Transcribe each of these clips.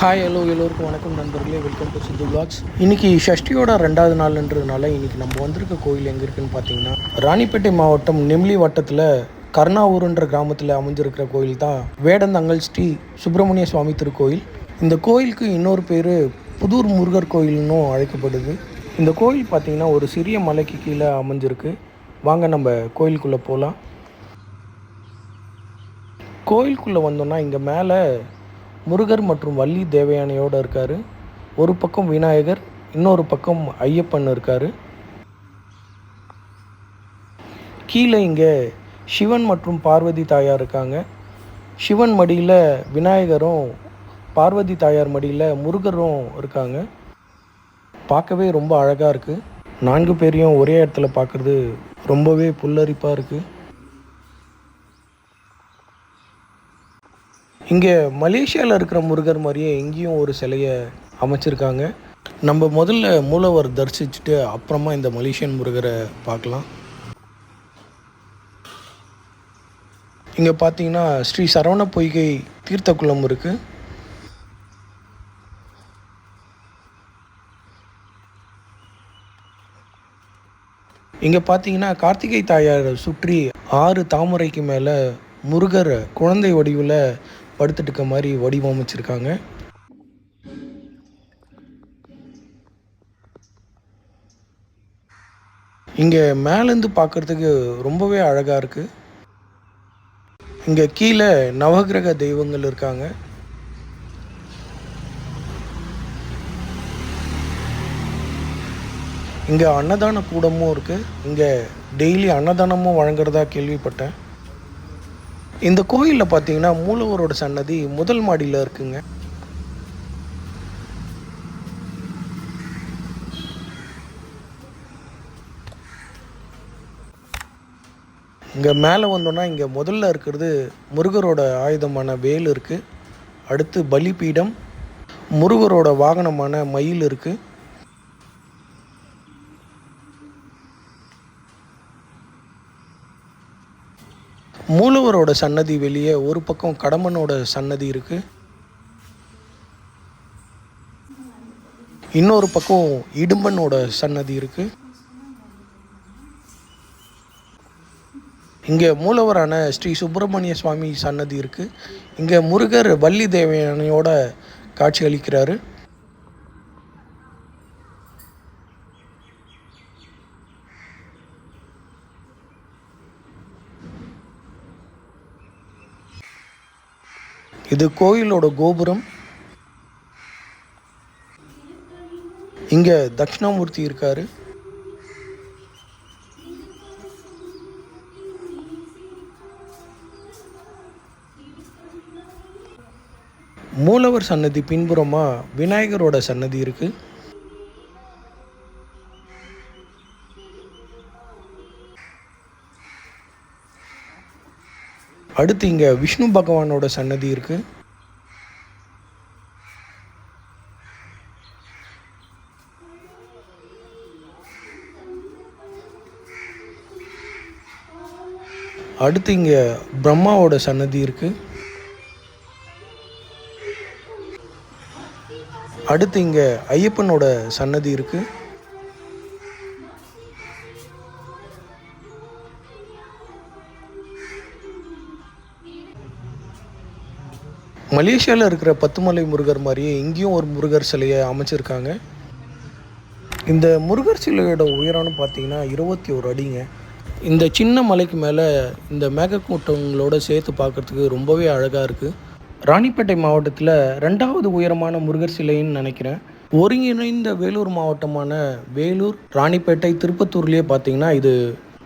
Hi hello எல்லோருக்கும் வணக்கம் நண்பர்களே. வெல்கம் டு சித்து பிளாக்ஸ் இன்னைக்கு ஷஷ்டியோட ரெண்டாவது நாள்ன்றதுனால இன்னைக்கு நம்ம வந்திருக்க கோயில் எங்கே இருக்குன்னு பார்த்தீங்கன்னா ராணிப்பேட்டை மாவட்டம் நெம்லி வட்டத்தில் கர்ணாவூருன்ற கிராமத்தில் அமைஞ்சிருக்கிற கோயில் தான் வேடந்தங்கல் ஸ்ரீ சுப்பிரமணிய சுவாமி திருக்கோயில். இந்த கோயிலுக்கு இன்னொரு பேர் புதூர் முருகர் கோயில்னும் அழைக்கப்படுது. இந்த கோயில் பார்த்தீங்கன்னா ஒரு சிறிய மலைக்கு கீழே அமைஞ்சிருக்கு. வாங்க நம்ம கோயிலுக்குள்ளே போகலாம் கோயிலுக்குள்ளே வந்தோன்னா இங்கே மேலே முருகர் மற்றும் வள்ளி தேவயானையோடு இருக்கார். ஒரு பக்கம் விநாயகர் இன்னொரு பக்கம் ஐயப்பன் இருக்கார். கீழே இங்கே சிவன் மற்றும் பார்வதி தாயார் இருக்காங்க. சிவன் மடியில் விநாயகரும் பார்வதி தாயார் மடியில் முருகரும் இருக்காங்க. பார்க்கவே ரொம்ப அழகாக இருக்குது நான்கு பேரையும் ஒரே இடத்துல பார்க்குறது ரொம்பவே புல்லரிப்பாக இருக்குது இங்கே மலேசியாவில் இருக்கிற முருகர் மாதிரியே இங்கேயும் ஒரு சிலையை அமைச்சிருக்காங்க. நம்ம முதல்ல மூலவர் தரிசிச்சுட்டு அப்புறமா இந்த மலேசியன் முருகரை பார்க்கலாம். இங்கே பார்த்தீங்கன்னா ஸ்ரீ சரவண பொய்கை தீர்த்தக்குளம் இருக்குது இங்கே பார்த்தீங்கன்னா கார்த்திகை தாயார் சுற்றி ஆறு தாமரைக்கு மேலே முருகர் குழந்தை வடிவில் படுத்துட்டு இருக்க மாதிரி வடிவமைச்சிருக்காங்க. இங்கே மேலேருந்து பார்க்குறதுக்கு ரொம்பவே அழகாக இருக்குது இங்கே கீழே நவகிரக தெய்வங்கள் இருக்காங்க. இங்கே அன்னதான கூடமும் இருக்குது இங்கே டெய்லி அன்னதானமும் வழங்குறதா கேள்விப்பட்டேன். இந்த கோயிலில் பார்த்தீங்கன்னா மூலவரோட சன்னதி முதல் மாடியில் இருக்குங்க. இங்கே மேலே வந்தோன்னா இங்கே முதல்ல இருக்கிறது முருகரோட ஆயுதமான வேல் இருக்குது அடுத்து பலிபீடம் முருகரோட வாகனமான மயில் இருக்குது மூலவரோட சன்னதி வெளியே ஒரு பக்கம் கடம்பனோட சன்னதி இருக்கு. இன்னொரு பக்கம் இடும்பனோட சன்னதி இருக்கு. இங்கே மூலவரான ஸ்ரீ சுப்பிரமணிய சுவாமி சன்னதி இருக்கு. இங்கே முருகர் வள்ளி தேவயானையோட காட்சி அளிக்கிறாரு. இது கோயிலோட கோபுரம். இங்க தட்சிணாமூர்த்தி இருக்காரு. மூலவர் சன்னதி பின்புறமா விநாயகரோட சன்னதி இருக்கு. அடுத்து இங்கே விஷ்ணு பகவானோட சன்னதி இருக்குது அடுத்து இங்கே பிரம்மாவோட சன்னதி இருக்குது அடுத்து இங்கே ஐயப்பனோட சன்னதி இருக்குது மலேசியாவில் இருக்கிற பத்துமலை முருகர் மாதிரியே இங்கேயும் ஒரு முருகர் சிலையை அமைச்சிருக்காங்க. இந்த முருகர் சிலையோட உயரம்னு பார்த்தீங்கன்னா இருபத்தி ஒரு அடிங்க. இந்த சின்ன மலைக்கு மேலே இந்த மேகக்கூட்டங்களோட சேர்த்து பார்க்குறதுக்கு ரொம்பவே அழகாக இருக்குது ராணிப்பேட்டை மாவட்டத்தில் ரெண்டாவது உயரமான முருகர் சிலைன்னு நினைக்கிறேன். ஒருங்கிணைந்த வேலூர் மாவட்டமான வேலூர் ராணிப்பேட்டை திருப்பத்தூர்லேயே பார்த்தீங்கன்னா இது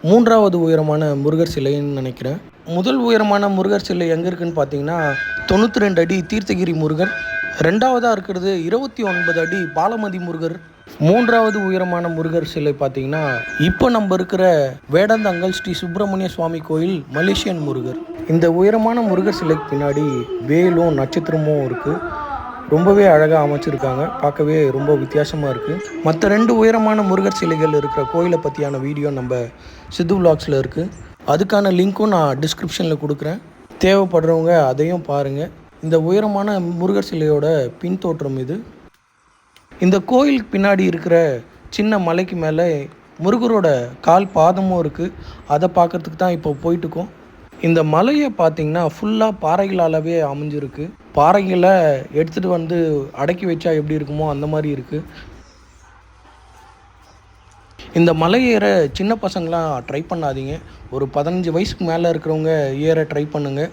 மூன்றாவது உயரமான முருகர் சிலைன்னு நினைக்கிறேன். முதல் உயரமான முருகர் சிலை எங்கே இருக்குன்னு பார்த்தீங்கன்னா தொண்ணூற்றி ரெண்டு அடி தீர்த்தகிரி முருகர் ரெண்டாவதாக இருக்கிறது இருபத்தி ஒன்பது அடி பாலமதி முருகர். மூன்றாவது உயரமான முருகர் சிலை பார்த்தீங்கன்னா இப்போ நம்ம இருக்கிற வேடந்தங்கல் ஸ்ரீ சுப்பிரமணிய சுவாமி கோயில் மலேசியன் முருகர். இந்த உயரமான முருகர் சிலைக்கு பின்னாடி வேலும் நட்சத்திரமும் இருக்குது ரொம்பவே அழகாக அமைச்சிருக்காங்க. பார்க்கவே ரொம்ப வித்தியாசமாக இருக்குது மற்ற ரெண்டு உயரமான முருகர் சிலைகள் இருக்கிற கோயிலை பற்றியான வீடியோ நம்ம சித்து விலாக்ஸில் இருக்குது அதுக்கான லிங்க்கும் நான் டிஸ்கிரிப்ஷனில் கொடுக்குறேன். தேவைப்படுறவங்க அதையும் பாருங்கள் இந்த உயரமான முருகர் சிலையோட பின்தோற்றம் இது. இந்த கோயிலுக்கு பின்னாடி இருக்கிற சின்ன மலைக்கு மேலே முருகரோட கால் பாதமும் இருக்குது அதை பார்க்கறதுக்கு தான் இப்போ போயிட்டுருக்கோம். இந்த மலையை பார்த்தீங்கன்னா ஃபுல்லாக பாறைகளாலவே அமைஞ்சிருக்கு. பாறைகளை எடுத்துகிட்டு வந்து அடக்கி வச்சா எப்படி இருக்குமோ அந்த மாதிரி இருக்குது இந்த மலை ஏற சின்ன பசங்களாம் ட்ரை பண்ணாதீங்க. ஒரு பதினஞ்சு வயசுக்கு மேலே இருக்கிறவங்க ஏற ட்ரை பண்ணுங்கள்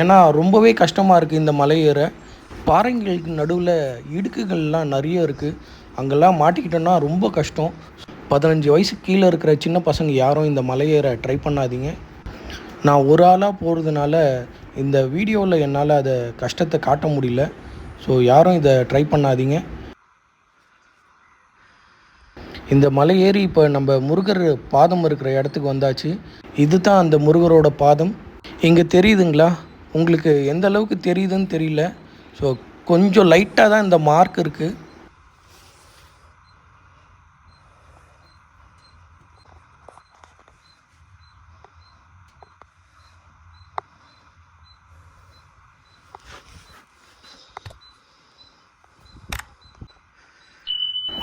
ஏன்னா ரொம்பவே கஷ்டமாக இருக்குது இந்த மலை ஏற. பாறைங்களுக்கு நடுவில் இடுக்குகள்லாம் நிறைய இருக்குது அங்கெல்லாம் மாட்டிக்கிட்டோன்னா ரொம்ப கஷ்டம். பதினஞ்சு வயசுக்கு கீழே இருக்கிற சின்ன பசங்க யாரும் இந்த மலை ஏற ட்ரை பண்ணாதீங்க. நான் ஒரு ஆளாக போகிறதுனால இந்த வீடியோவில் என்னால் அதை கஷ்டத்தை காட்ட முடியல. ஸோ யாரும் இதை ட்ரை பண்ணாதீங்க. இந்த மலை ஏறி இப்போ நம்ம முருகர் பாதம் இருக்கிற இடத்துக்கு வந்தாச்சு. இது தான் அந்த முருகரோட பாதம். இங்கே தெரியுதுங்களா? உங்களுக்கு எந்த அளவுக்கு தெரியுதுன்னு தெரியல. ஸோ கொஞ்சம் லைட்டாக தான் இந்த மார்க் இருக்குது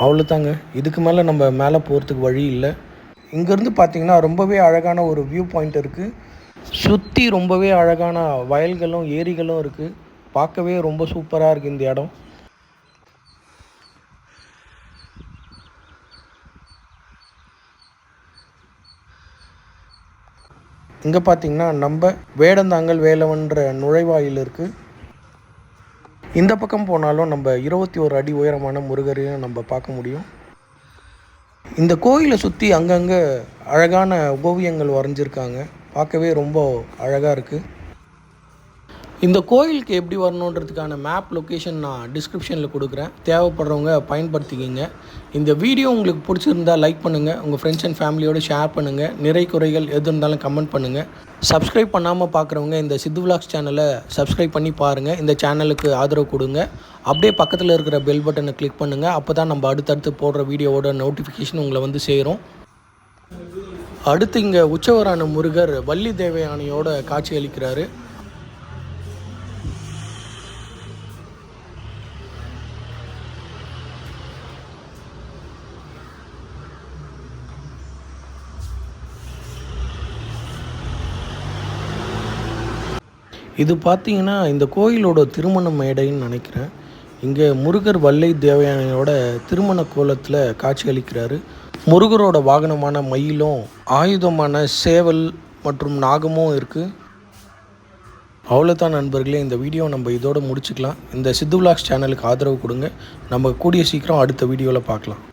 அவ்வளோதாங்க இதுக்கு மேலே நம்ம மேலே போகிறதுக்கு வழி இல்லை. இங்கேருந்து பார்த்தீங்கன்னா ரொம்பவே அழகான ஒரு வியூ பாயிண்ட் இருக்குது சுற்றி ரொம்பவே அழகான வயல்களும் ஏரிகளும் இருக்குது பார்க்கவே ரொம்ப சூப்பராக இருக்குது இந்த இடம். இங்கே பார்த்தீங்கன்னா நம்ம வேடந்தாங்கல் வேலவன்ற நுழைவாயில் இருக்குது இந்த பக்கம் போனாலும் நம்ம இருபத்தி ஒரு அடி உயரமான முருகரையும் நம்ம பார்க்க முடியும். இந்த கோயிலை சுற்றி அங்கங்கே அழகான ஓவியங்கள் வரைஞ்சிருக்காங்க. பார்க்கவே ரொம்ப அழகாக இருக்குது இந்த கோயிலுக்கு எப்படி வரணுன்றதுக்கான மேப் லொக்கேஷன் நான் டிஸ்கிரிப்ஷனில் கொடுக்குறேன். தேவைப்படுறவங்க பயன்படுத்திக்கிங்க. இந்த வீடியோ உங்களுக்கு பிடிச்சிருந்தா லைக் பண்ணுங்கள் உங்கள் ஃப்ரெண்ட்ஸ் அண்ட் ஃபேமிலியோடு ஷேர் பண்ணுங்கள் நிறை குறைகள் எது இருந்தாலும் கமெண்ட் பண்ணுங்கள் சப்ஸ்கிரைப் பண்ணாமல் பார்க்குறவங்க இந்த சித்து விலாக்ஸ் சேனலை சப்ஸ்கிரைப் பண்ணி பாருங்கள் இந்த சேனலுக்கு ஆதரவு கொடுங்க. அப்படியே பக்கத்தில் இருக்கிற பெல் பட்டனை கிளிக் பண்ணுங்கள் அப்போ தான் நம்ம அடுத்தடுத்து போடுற வீடியோவோட நோட்டிஃபிகேஷன் உங்களை வந்து சேரும். அடுத்து இங்கே உச்சவரான முருகர் வள்ளி தேவயானியோட காட்சி அளிக்கிறாரு. இது பார்த்தீங்கன்னா இந்த கோயிலோட திருமண மேடைன்னு நினைக்கிறேன். இங்கே முருகர் வல்லை தேவயானையோட திருமண கோலத்தில் காட்சியளிக்கிறாரு முருகரோட வாகனமான மயிலும் ஆயுதமான சேவல் மற்றும் நாகமும் இருக்குது அவ்வளோதான் நண்பர்களே இந்த வீடியோ நம்ம இதோடு முடிச்சுக்கலாம். இந்த சித்து விலாக்ஸ் சேனலுக்கு ஆதரவு கொடுங்க. நம்ம கூடிய சீக்கிரம் அடுத்த வீடியோவில் பார்க்கலாம்.